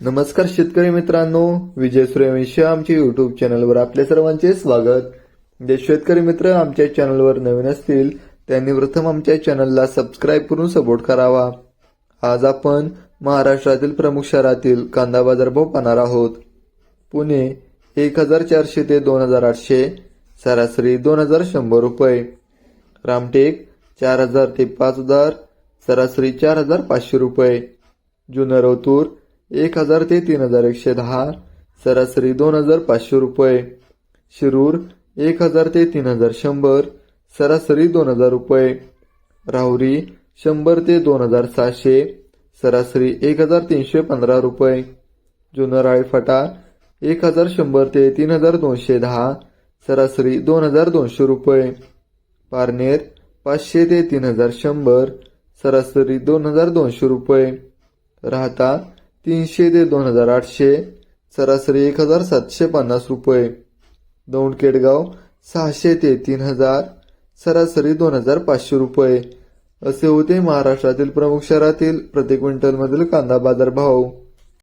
नमस्कार शेतकरी मित्रांनो विजय सूर्यवंशी आमच्या युट्यूब चॅनलवर आपल्या सर्वांचे स्वागत. जे शेतकरी मित्र आमच्या चॅनलवर नवीन असतील त्यांनी प्रथम आमच्या चॅनलला सबस्क्राईब करून सपोर्ट करावा. आज आपण महाराष्ट्रातील प्रमुख शहरातील कांदा बाजारभाव पाहणार आहोत. पुणे एक हजार चारशे ते दोन हजार आठशे सरासरी दोन हजार शंभर रुपये. रामटेक चार हजार ते पाच हजार सरासरी चार हजार पाचशे रुपये जुन्नर एक हजार ते तीन हजार एकशे दहा सरासरी दोन हजार पाचशे रुपये. शिरूर एक हजार ते तीन हजार शंभर सरासरी दोन हजार रुपये. राहुरी शंभर ते दोन हजार सहाशे सरासरी एक हजार तीनशे पंधरा रुपये. जुनराळी फाटा एक हजार शंभर ते तीन हजार दोनशे दहा सरासरी दोन हजार दोनशे रुपये. पारनेर पाचशे ते तीन हजार शंभर सरासरी दोन हजार दोनशे रुपये. राहता तीनशे ते दोन हजार आठशे सरासरी एक हजार सातशे पन्नास रुपये. दौंडकेडगाव सहाशे ते तीन हजार सरासरी दोन हजार पाचशे रुपये. असे होते महाराष्ट्रातील प्रमुख शहरातील प्रति क्विंटलमधील कांदा बाजार भाव.